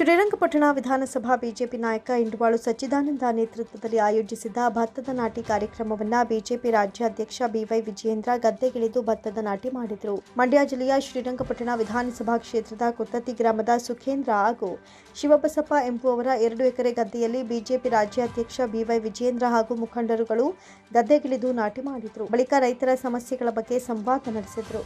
ಶ್ರೀರಂಗಪಟ್ಟಣ ವಿಧಾನಸಭಾ ಬಿಜೆಪಿ ನಾಯಕ ಇಂಡುವಾಳು ಸಚ್ಚಿದಾನಂದ ನೇತೃತ್ವದಲ್ಲಿ ಆಯೋಜಿಸಿದ್ದ ಭತ್ತದ ನಾಟಿ ಕಾರ್ಯಕ್ರಮವನ್ನು ಬಿಜೆಪಿ ರಾಜ್ಯಾಧ್ಯಕ್ಷ ಬಿವೈ ವಿಜಯೇಂದ್ರ ಗದ್ದೆಗಿಳಿದು ಭತ್ತದ ನಾಟಿ ಮಾಡಿದರು. ಮಂಡ್ಯ ಜಿಲ್ಲೆಯ ಶ್ರೀರಂಗಪಟ್ಟಣ ವಿಧಾನಸಭಾ ಕ್ಷೇತ್ರದ ಕೊತ್ತತ್ತಿ ಗ್ರಾಮದ ಸುಖೇಂದ್ರ ಹಾಗೂ ಶಿವಬಸಪ್ಪ ಎಂಬುವವರ ಎರಡು ಎಕರೆ ಗದ್ದೆಯಲ್ಲಿ ಬಿಜೆಪಿ ರಾಜ್ಯಾಧ್ಯಕ್ಷ ಬಿವೈ ವಿಜಯೇಂದ್ರ ಹಾಗೂ ಮುಖಂಡರುಗಳು ಗದ್ದೆಗಿಳಿದು ನಾಟಿ ಮಾಡಿದರು. ಬಳಿಕ ರೈತರ ಸಮಸ್ಯೆಗಳ ಬಗ್ಗೆ ಸಂವಾದ ನಡೆಸಿದರು.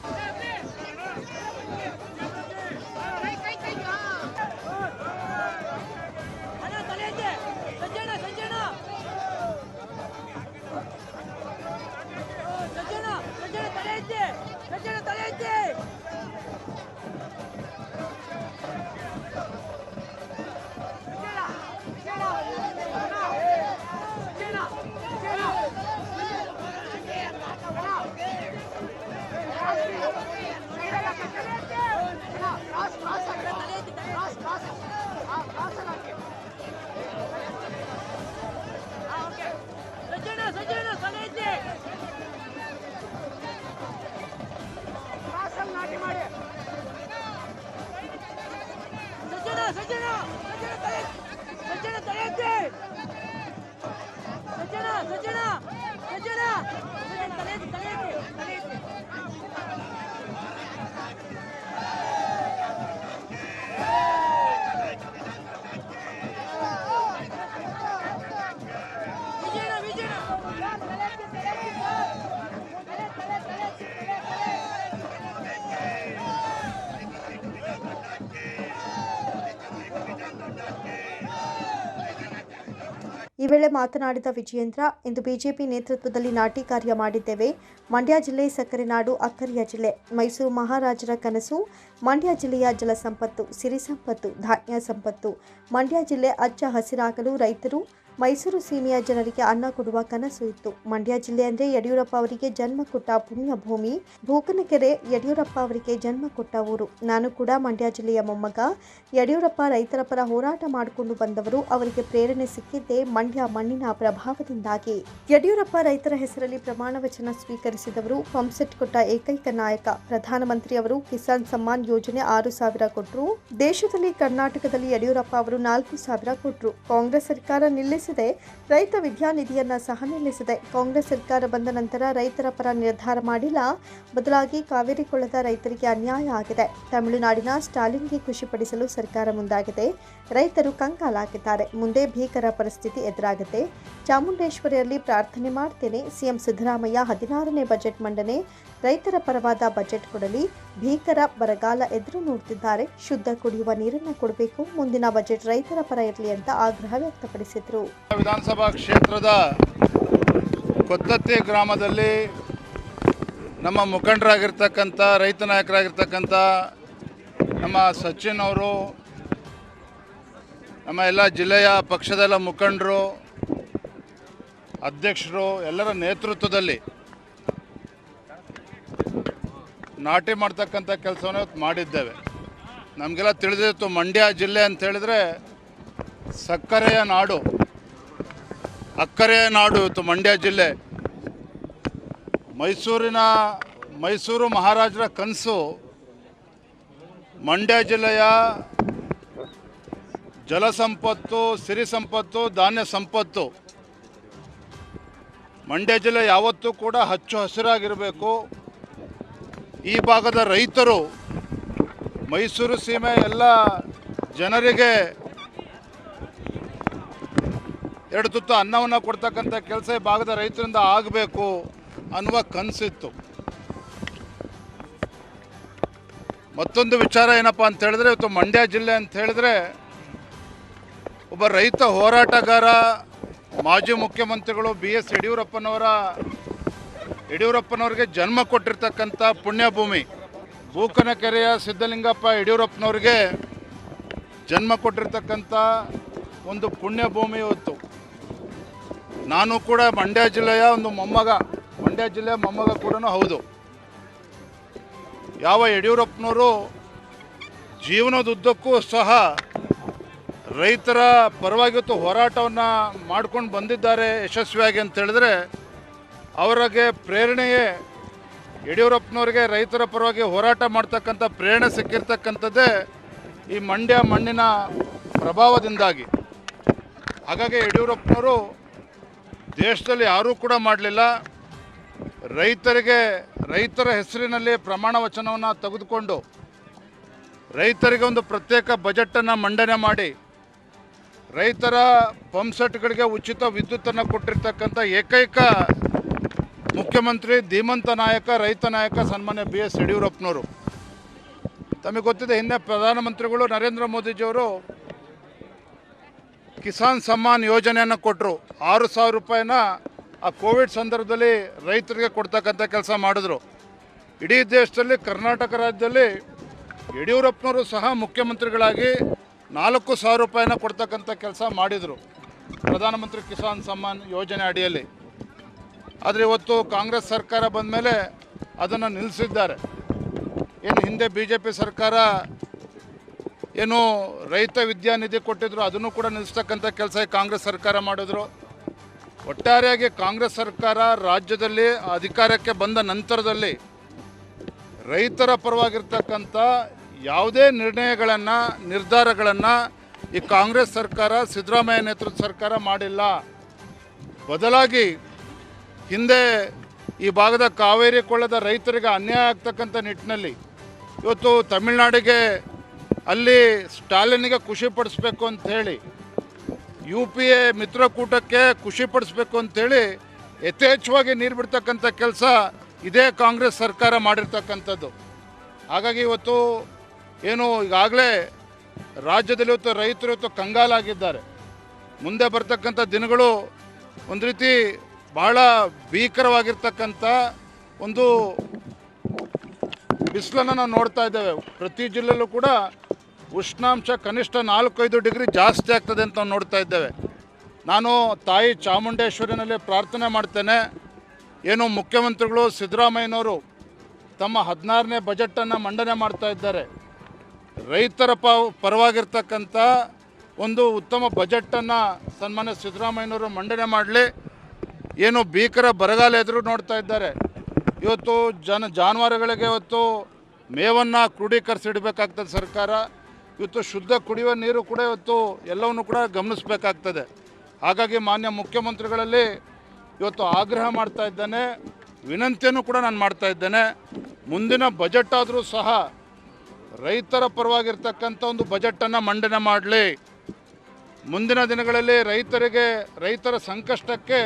ಈ ವೇಳೆ ಮಾತನಾಡಿದ ವಿಜಯೇಂದ್ರ, ಇಂದು ಬಿಜೆಪಿ ನೇತೃತ್ವದಲ್ಲಿ ನಾಟಿ ಕಾರ್ಯ ಮಾಡಿದ್ದೇವೆ. ಮಂಡ್ಯ ಜಿಲ್ಲೆ ಸಕ್ಕರೆ ನಾಡು ಅಕ್ಕರಿಯ ಜಿಲ್ಲೆ ಮೈಸೂರು ಮಹಾರಾಜರ ಕನಸು. ಮಂಡ್ಯ ಜಿಲ್ಲೆಯ ಜಲಸಂಪತ್ತು ಸಿರಿ ಸಂಪತ್ತು, ಧಾನ್ಯ ಸಂಪತ್ತು. ಮಂಡ್ಯ ಜಿಲ್ಲೆ ಅಚ್ಚ ಹಸಿರಾಗಲು ರೈತರು ಮೈಸೂರು ಸೀಮೆಯ ಜನರಿಗೆ ಅನ್ನ ಕೊಡುವ ಕನಸು ಇತ್ತು. ಮಂಡ್ಯ ಜಿಲ್ಲೆ ಅಂದರೆ ಯಡಿಯೂರಪ್ಪ ಅವರಿಗೆ ಜನ್ಮ ಕೊಟ್ಟ ಪುಣ್ಯ ಭೂಮಿ ಭೂಕನಕೆರೆ ಯಡಿಯೂರಪ್ಪ ಅವರಿಗೆ ಜನ್ಮ ಕೊಟ್ಟ ಊರು. ನಾನು ಕೂಡ ಮಂಡ್ಯ ಜಿಲ್ಲೆಯ ಮೊಮ್ಮಗ. ಯಡಿಯೂರಪ್ಪ ರೈತರ ಪರ ಹೋರಾಟ ಮಾಡಿಕೊಂಡು ಬಂದವರು ಅವರಿಗೆ ಪ್ರೇರಣೆ ಸಿಕ್ಕಿದ್ದೇ ಮಂಡ್ಯ ಮಣ್ಣಿನ ಪ್ರಭಾವದಿಂದಾಗಿ. ಯಡಿಯೂರಪ್ಪ ರೈತರ ಹೆಸರಲ್ಲಿ ಪ್ರಮಾಣ ವಚನ ಸ್ವೀಕರಿಸಿದವರು ಪಂಪ್ಸೆಟ್ ಕೊಟ್ಟ ಏಕೈಕ ನಾಯಕ. ಪ್ರಧಾನಮಂತ್ರಿ ಅವರು ಕಿಸಾನ್ ಸಮ್ಮಾನ್ ಯೋಜನೆ ಆರು ಸಾವಿರ ಕೊಟ್ಟರು ದೇಶದಲ್ಲಿ ಕರ್ನಾಟಕದಲ್ಲಿ ಯಡಿಯೂರಪ್ಪ ಅವರು ನಾಲ್ಕು ಸಾವಿರ ಕೊಟ್ಟರು ಕಾಂಗ್ರೆಸ್ ಸರ್ಕಾರ ನಿಲ್ಲಿಸಿದೆ ರೈತ ವಿದ್ಯಾನಿಧಿಯನ್ನ ಸಹ ನಿಲ್ಲಿಸಿದೆ ಕಾಂಗ್ರೆಸ್ ಸರ್ಕಾರ ಬಂದ ನಂತರ ರೈತರ ಪರ ನಿರ್ಧಾರ ಮಾಡಿಲ್ಲ. ಬದಲಾಗಿ ಕಾವೇರಿ ಕೊಳ್ಳದ ರೈತರಿಗೆ ಅನ್ಯಾಯ ಆಗಿದೆ. ತಮಿಳುನಾಡಿನ ಸ್ಟಾಲಿನ್ಗೆ ಖುಷಿಪಡಿಸಲು ಸರ್ಕಾರ ಮುಂದಾಗಿದೆ. ರೈತರು ಕಂಗಾಲಾಗಿದ್ದಾರೆ. ಮುಂದೆ ಭೀಕರ ಪರಿಸ್ಥಿತಿ ಎದುರಾಗುತ್ತೆ. ಚಾಮುಂಡೇಶ್ವರಿಯಲ್ಲಿ ಪ್ರಾರ್ಥನೆ ಮಾಡ್ತೇನೆ. ಸಿಎಂ ಸಿದ್ದರಾಮಯ್ಯ ಹದಿನಾರನೇ ಬಜೆಟ್ ಮಂಡನೆ. ರೈತರ ಪರವಾದ ಬಜೆಟ್ ಕೊಡಲಿ, ಭೀಕರ ಬರಗಾಲ ಎದುರು ನೋಡುತ್ತಿದ್ದಾರೆ ಶುದ್ಧ ಕುಡಿಯುವ ನೀರನ್ನು ಕೊಡಬೇಕು, ಮುಂದಿನ ಬಜೆಟ್ ರೈತರ ಪರ ಇರಲಿ ಅಂತ ಆಗ್ರಹ ವ್ಯಕ್ತಪಡಿಸಿದರು. ವಿಧಾನಸಭಾ ಕ್ಷೇತ್ರದ ಕೊತ್ತತ್ತಿ ಗ್ರಾಮದಲ್ಲಿ ನಮ್ಮ ಮುಖಂಡರಾಗಿರ್ತಕ್ಕಂಥ, ರೈತ ನಾಯಕರಾಗಿರ್ತಕ್ಕಂಥ ನಮ್ಮ ಸಚಿನ್ ಅವರು, ನಮ್ಮ ಎಲ್ಲ ಜಿಲ್ಲೆಯ ಪಕ್ಷದೆಲ್ಲ ಮುಖಂಡರು, ಅಧ್ಯಕ್ಷರು, ಎಲ್ಲರ ನೇತೃತ್ವದಲ್ಲಿ ನಾಟಿ ಮಾಡ್ತಕ್ಕಂಥ ಕೆಲಸವನ್ನು ಮಾಡಿದ್ದೇವೆ. ನಮಗೆಲ್ಲ ತಿಳಿದಿತ್ತು ಮಂಡ್ಯ ಜಿಲ್ಲೆ ಅಂತ ಹೇಳಿದ್ರೆ ಸಕ್ಕರೆಯ ನಾಡು, ಅಕ್ಕರೆಯ ನಾಡು ಇವತ್ತು ಮಂಡ್ಯ ಜಿಲ್ಲೆ. ಮೈಸೂರಿನ ಮೈಸೂರು ಮಹಾರಾಜರ ಕನಸು ಮಂಡ್ಯ ಜಿಲ್ಲೆಯ ಜಲಸಂಪತ್ತು ಸಿರಿ ಸಂಪತ್ತು, ಧಾನ್ಯ ಸಂಪತ್ತು. ಮಂಡ್ಯ ಜಿಲ್ಲೆ ಯಾವತ್ತೂ ಕೂಡ ಹಚ್ಚು ಹಸಿರಾಗಿರಬೇಕು. ಈ ಭಾಗದ ರೈತರು ಮೈಸೂರು ಸೀಮೆ ಎಲ್ಲ ಜನರಿಗೆ ಎರಡು ತುತ್ತು ಅನ್ನವನ್ನು ಕೊಡ್ತಕ್ಕಂಥ ಕೆಲಸ ಈ ಭಾಗದ ರೈತರಿಂದ ಆಗಬೇಕು ಅನ್ನುವ ಕನಸಿತ್ತು. ಮತ್ತೊಂದು ವಿಚಾರ ಏನಪ್ಪ ಅಂತ ಹೇಳಿದ್ರೆ, ಇವತ್ತು ಮಂಡ್ಯ ಜಿಲ್ಲೆ ಅಂತ ಹೇಳಿದ್ರೆ, ಒಬ್ಬ ರೈತ ಹೋರಾಟಗಾರ, ಮಾಜಿ ಮುಖ್ಯಮಂತ್ರಿಗಳು ಬಿ ಎಸ್ ಯಡಿಯೂರಪ್ಪನವರ ಯಡಿಯೂರಪ್ಪನವ್ರಿಗೆ ಜನ್ಮ ಕೊಟ್ಟಿರ್ತಕ್ಕಂಥ ಪುಣ್ಯಭೂಮಿ. ಬೂಕನಕೆರೆಯ ಸಿದ್ಧಲಿಂಗಪ್ಪ ಯಡಿಯೂರಪ್ಪನವ್ರಿಗೆ ಜನ್ಮ ಕೊಟ್ಟಿರ್ತಕ್ಕಂಥ ಒಂದು ಪುಣ್ಯಭೂಮಿ ಇವತ್ತು. ನಾನು ಕೂಡ ಮಂಡ್ಯ ಜಿಲ್ಲೆಯ ಒಂದು ಮೊಮ್ಮಗ. ಮಂಡ್ಯ ಜಿಲ್ಲೆಯ ಮೊಮ್ಮಗ ಕೂಡ ಹೌದು. ಯಾವ ಯಡಿಯೂರಪ್ಪನವರು ಜೀವನದುದ್ದಕ್ಕೂ ಸಹ ರೈತರ ಪರವಾಗಿತ್ತು ಹೋರಾಟವನ್ನು ಮಾಡ್ಕೊಂಡು ಬಂದಿದ್ದಾರೆ ಯಶಸ್ವಿಯಾಗಿ ಅಂತ ಹೇಳಿದ್ರೆ ಅವರಿಗೆ ಪ್ರೇರಣೆಯೇ ಯಡಿಯೂರಪ್ಪನವ್ರಿಗೆ ರೈತರ ಪರವಾಗಿ ಹೋರಾಟ ಮಾಡ್ತಕ್ಕಂಥ ಪ್ರೇರಣೆ ಸಿಕ್ಕಿರ್ತಕ್ಕಂಥದ್ದೇ ಈ ಮಂಡ್ಯ ಮಣ್ಣಿನ ಪ್ರಭಾವದಿಂದಾಗಿ. ಹಾಗಾಗಿ ಯಡಿಯೂರಪ್ಪನವರು ದೇಶದಲ್ಲಿ ಯಾರೂ ಕೂಡ ಮಾಡಲಿಲ್ಲ. ರೈತರಿಗೆ, ರೈತರ ಹೆಸರಿನಲ್ಲಿ ಪ್ರಮಾಣ ವಚನವನ್ನು ತೆಗೆದುಕೊಂಡು ರೈತರಿಗೆ ಒಂದು ಪ್ರತ್ಯೇಕ ಬಜೆಟನ್ನು ಮಂಡನೆ ಮಾಡಿ ರೈತರ ಪಂಪ್ಸೆಟ್ಗಳಿಗೆ ಉಚಿತ ವಿದ್ಯುತ್ತನ್ನು ಕೊಟ್ಟಿರ್ತಕ್ಕಂಥ ಏಕೈಕ ಮುಖ್ಯಮಂತ್ರಿ ಧೀಮಂತ ನಾಯಕ, ರೈತ ನಾಯಕ, ಸನ್ಮಾನ್ಯ ಬಿ ಎಸ್ ಯಡಿಯೂರಪ್ಪನವರು. ತಮಗೆ ಗೊತ್ತಿದೆ, ಹಿಂದೆ ಪ್ರಧಾನಮಂತ್ರಿಗಳು ನರೇಂದ್ರ ಮೋದಿಜಿಯವರು ಕಿಸಾನ್ ಸಮ್ಮಾನ್ ಯೋಜನೆಯನ್ನು ಕೊಟ್ಟರು ಆರು ಸಾವಿರ ರೂಪಾಯಿನ ಆ ಕೋವಿಡ್ ಸಂದರ್ಭದಲ್ಲಿ ರೈತರಿಗೆ ಕೊಡ್ತಕ್ಕಂಥ ಕೆಲಸ ಮಾಡಿದ್ರು. ಇಡೀ ದೇಶದಲ್ಲಿ, ಕರ್ನಾಟಕ ರಾಜ್ಯದಲ್ಲಿ ಯಡಿಯೂರಪ್ಪನವರು ಸಹ ಮುಖ್ಯಮಂತ್ರಿಗಳಾಗಿ ನಾಲ್ಕು ಸಾವಿರ ರೂಪಾಯಿನ ಕೊಡ್ತಕ್ಕಂಥ ಕೆಲಸ ಮಾಡಿದರು. ಪ್ರಧಾನಮಂತ್ರಿ ಕಿಸಾನ್ ಸಮ್ಮಾನ್ ಯೋಜನೆ ಅಡಿಯಲ್ಲಿ. ಆದರೆ ಇವತ್ತು ಕಾಂಗ್ರೆಸ್ ಸರ್ಕಾರ ಬಂದ ಮೇಲೆ ಅದನ್ನು ನಿಲ್ಲಿಸಿದ್ದಾರೆ ಏನು ಹಿಂದೆ ಬಿ ಜೆ ಪಿ ಸರ್ಕಾರ ಏನು ರೈತ ವಿದ್ಯಾನಿಧಿ ಕೊಟ್ಟಿದ್ರು, ಅದನ್ನು ಕೂಡ ನಿಲ್ಲಿಸ್ತಕ್ಕಂಥ ಕೆಲಸ ಕಾಂಗ್ರೆಸ್ ಸರ್ಕಾರ ಮಾಡಿದ್ರು. ಒಟ್ಟಾರೆಯಾಗಿ ಕಾಂಗ್ರೆಸ್ ಸರ್ಕಾರ ರಾಜ್ಯದಲ್ಲಿ, ಅಧಿಕಾರಕ್ಕೆ ಬಂದ ನಂತರದಲ್ಲಿ ರೈತರ ಪರವಾಗಿರ್ತಕ್ಕಂಥ ಯಾವುದೇ ನಿರ್ಣಯಗಳನ್ನು, ನಿರ್ಧಾರಗಳನ್ನು ಈ ಕಾಂಗ್ರೆಸ್ ಸರ್ಕಾರ, ಸಿದ್ದರಾಮಯ್ಯ ನೇತೃತ್ವದ ಸರ್ಕಾರ ಮಾಡಿಲ್ಲ. ಬದಲಾಗಿ ಹಿಂದೆ ಈ ಭಾಗದ ಕಾವೇರಿ ಕೊಳ್ಳದ ರೈತರಿಗೆ ಅನ್ಯಾಯ ಆಗ್ತಕ್ಕಂಥ ನಿಟ್ಟಿನಲ್ಲಿ ಇವತ್ತು ತಮಿಳುನಾಡಿಗೆ ಅಲ್ಲಿ ಸ್ಟಾಲಿನ್ಗೆ ಖುಷಿ ಪಡಿಸ್ಬೇಕು ಅಂಥೇಳಿ ಯು ಪಿ ಎ ಮಿತ್ರಕೂಟಕ್ಕೆ ಖುಷಿ ಪಡಿಸ್ಬೇಕು ಅಂಥೇಳಿ ಯಥೇಚ್ಛವಾಗಿ ನೀರು ಬಿಡ್ತಕ್ಕಂಥ ಕೆಲಸ ಇದೇ ಕಾಂಗ್ರೆಸ್ ಸರ್ಕಾರ ಮಾಡಿರ್ತಕ್ಕಂಥದ್ದು. ಹಾಗಾಗಿ ಇವತ್ತು ಏನು ಈಗಾಗಲೇ ರಾಜ್ಯದಲ್ಲಿ ಇವತ್ತು ರೈತರು ಇವತ್ತು ಕಂಗಾಲಾಗಿದ್ದಾರೆ. ಮುಂದೆ ಬರ್ತಕ್ಕಂಥ ದಿನಗಳು ಒಂದು ರೀತಿ ಬಹಳ ಭೀಕರವಾಗಿರ್ತಕ್ಕಂಥ ಒಂದು ಬಿಸಿಲನ್ನು ನಾವು ನೋಡ್ತಾ ಇದ್ದೇವೆ. ಪ್ರತಿ ಜಿಲ್ಲೆಯಲ್ಲೂ ಕೂಡ ಉಷ್ಣಾಂಶ ಕನಿಷ್ಠ ನಾಲ್ಕೈದು ಡಿಗ್ರಿ ಜಾಸ್ತಿ ಆಗ್ತದೆ ಅಂತ ನಾವು ನೋಡ್ತಾ ಇದ್ದೇವೆ. ನಾನು ತಾಯಿ ಚಾಮುಂಡೇಶ್ವರಿನಲ್ಲಿ ಪ್ರಾರ್ಥನೆ ಮಾಡ್ತೇನೆ. ಏನು ಮುಖ್ಯಮಂತ್ರಿಗಳು ಸಿದ್ದರಾಮಯ್ಯನವರು ತಮ್ಮ ಹದಿನಾರನೇ ಬಜೆಟನ್ನು ಮಂಡನೆ ಮಾಡ್ತಾ ಇದ್ದಾರೆ. ರೈತರ ಪ ಪರವಾಗಿರ್ತಕ್ಕಂಥ ಒಂದು ಉತ್ತಮ ಬಜೆಟನ್ನು ಸನ್ಮಾನ್ಯ ಸಿದ್ದರಾಮಯ್ಯನವರು ಮಂಡನೆ ಮಾಡಲಿ. ಏನು ಭೀಕರ ಬರಗಾಲ ಎದುರು ನೋಡ್ತಾ ಇದ್ದಾರೆ. ಇವತ್ತು ಜನ ಜಾನುವಾರುಗಳಿಗೆ ಇವತ್ತು ಮೇವನ್ನು ಕ್ರೋಢೀಕರಿಸಿಡಬೇಕಾಗ್ತದೆ ಸರ್ಕಾರ. ಇವತ್ತು ಶುದ್ಧ ಕುಡಿಯುವ ನೀರು ಕೂಡ ಇವತ್ತು ಎಲ್ಲವನ್ನು ಕೂಡ ಗಮನಿಸಬೇಕಾಗ್ತದೆ. ಹಾಗಾಗಿ ಮಾನ್ಯ ಮುಖ್ಯಮಂತ್ರಿಗಳಲ್ಲಿ ಇವತ್ತು ಆಗ್ರಹ ಮಾಡ್ತಾ ಇದ್ದೇನೆ. ವಿನಂತಿಯನ್ನು ಕೂಡ ನಾನು ಮಾಡ್ತಾ ಇದ್ದೇನೆ. ಮುಂದಿನ ಬಜೆಟ್ ಆದರೂ ಸಹ ರೈತರ ಪರವಾಗಿರ್ತಕ್ಕಂಥ ಒಂದು ಬಜೆಟನ್ನು ಮಂಡನೆ ಮಾಡಲಿ. ಮುಂದಿನ ದಿನಗಳಲ್ಲಿ ರೈತರಿಗೆ, ರೈತರ ಸಂಕಷ್ಟಕ್ಕೆ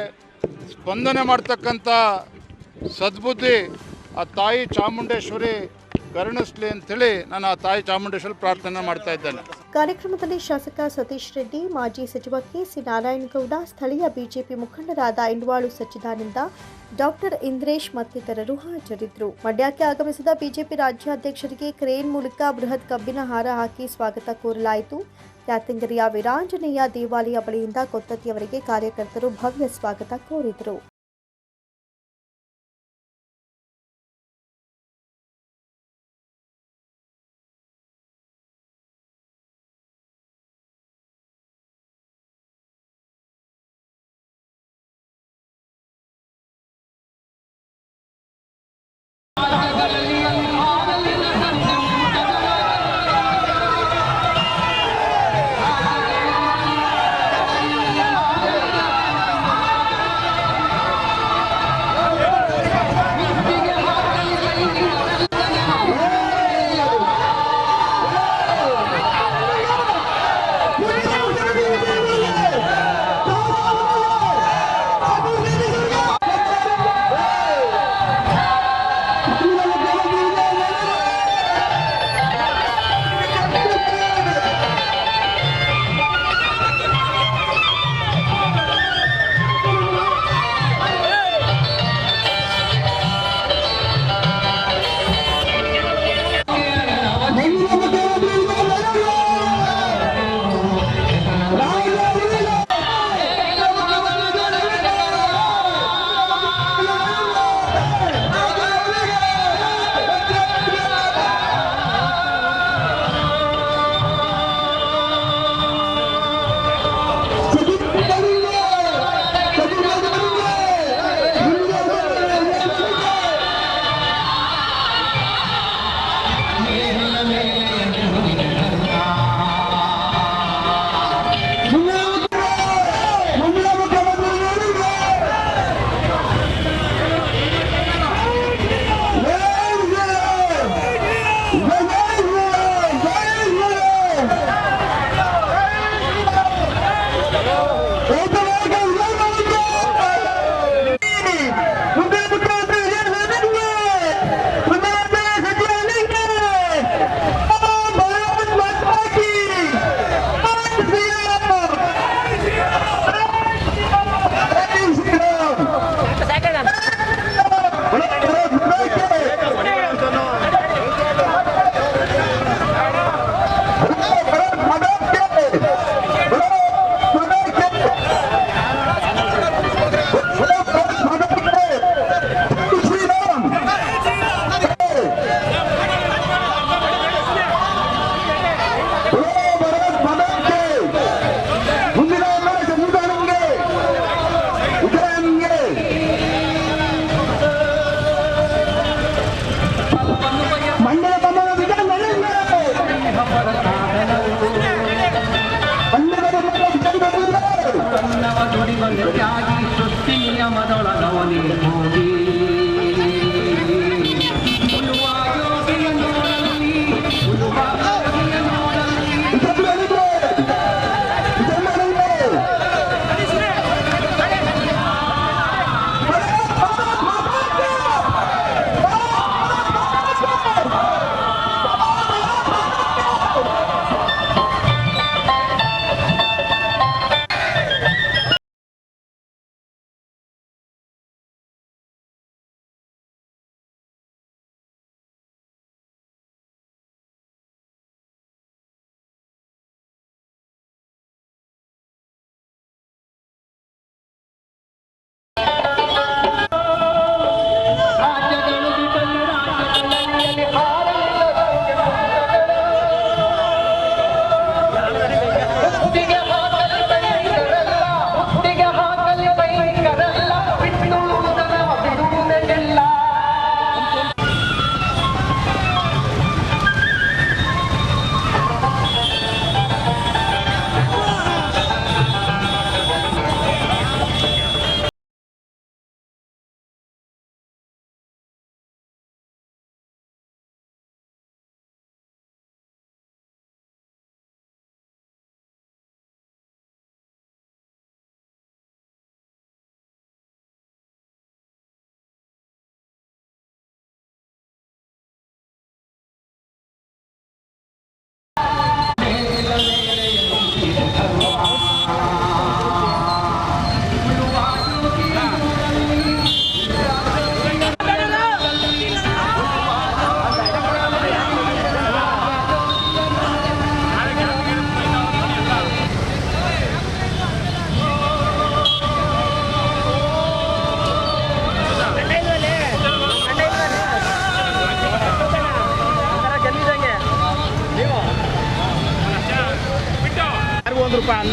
ಸ್ಪಂದನೆ ಮಾಡ್ತಕ್ಕಂಥ ಸದ್ಬುದ್ಧಿ ಆ ತಾಯಿ ಚಾಮುಂಡೇಶ್ವರಿ ಕರುಣಿಸ್ಲಿ ಅಂತೇಳಿ ನಾನು ಆ ತಾಯಿ ಚಾಮುಂಡೇಶ್ವರಿ ಪ್ರಾರ್ಥನೆ ಮಾಡ್ತಾ ಇದ್ದೇನೆ. ಕಾರ್ಯಕ್ರಮದಲ್ಲಿ ಶಾಸಕ ಸತೀಶ್ ರೆಡ್ಡಿ, ಮಾಜಿ ಸಚಿವ ಕೆಸಿ ನಾರಾಯಣಗೌಡ, ಸ್ಥಳೀಯ ಬಿಜೆಪಿ ಮುಖಂಡರಾದ ಇಂಡ್ವಾಳು ಸಚ್ಚಿದಾನಂದ, ಡಾಕ್ಟರ್ ಇಂದ್ರೇಶ್ ಮತ್ತಿತರರು ಹಾಜರಿದ್ದರು. ಮಂಡ್ಯಕ್ಕೆ ಆಗಮಿಸಿದ ಬಿಜೆಪಿ ರಾಜ್ಯಾಧ್ಯಕ್ಷರಿಗೆ ಕ್ರೇನ್ ಮೂಲಕ ಬೃಹತ್ ಕಬ್ಬಿನ ಹಾರ ಹಾಕಿ ಸ್ವಾಗತ ಕೋರಲಾಯಿತು. ಕ್ಯಾತಂಗರಿಯ ವೀರಾಂಜನೇಯ ದೇವಾಲಯ ಬಳಿಯಿಂದ ಕೊತ್ತತಿಯವರಿಗೆ ಕಾರ್ಯಕರ್ತರು ಭವ್ಯ ಸ್ವಾಗತ ಕೋರಿದರು. Lord, make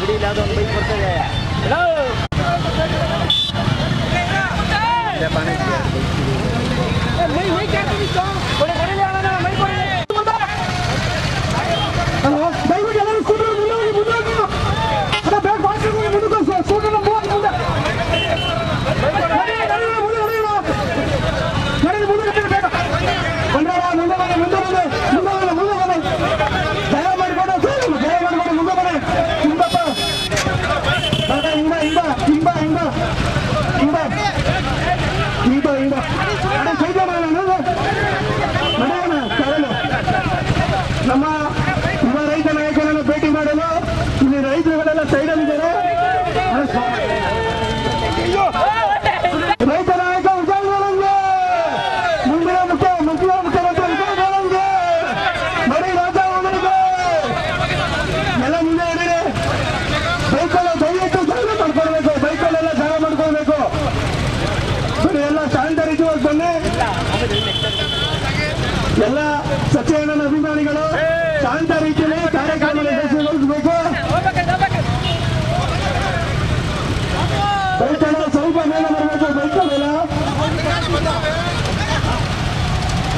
ಬಿಡಿ ಇಲ್ಲಾದ ಒಂದು ಬೈಕ್ ಬರ್ತದೆ ಪಾನಿ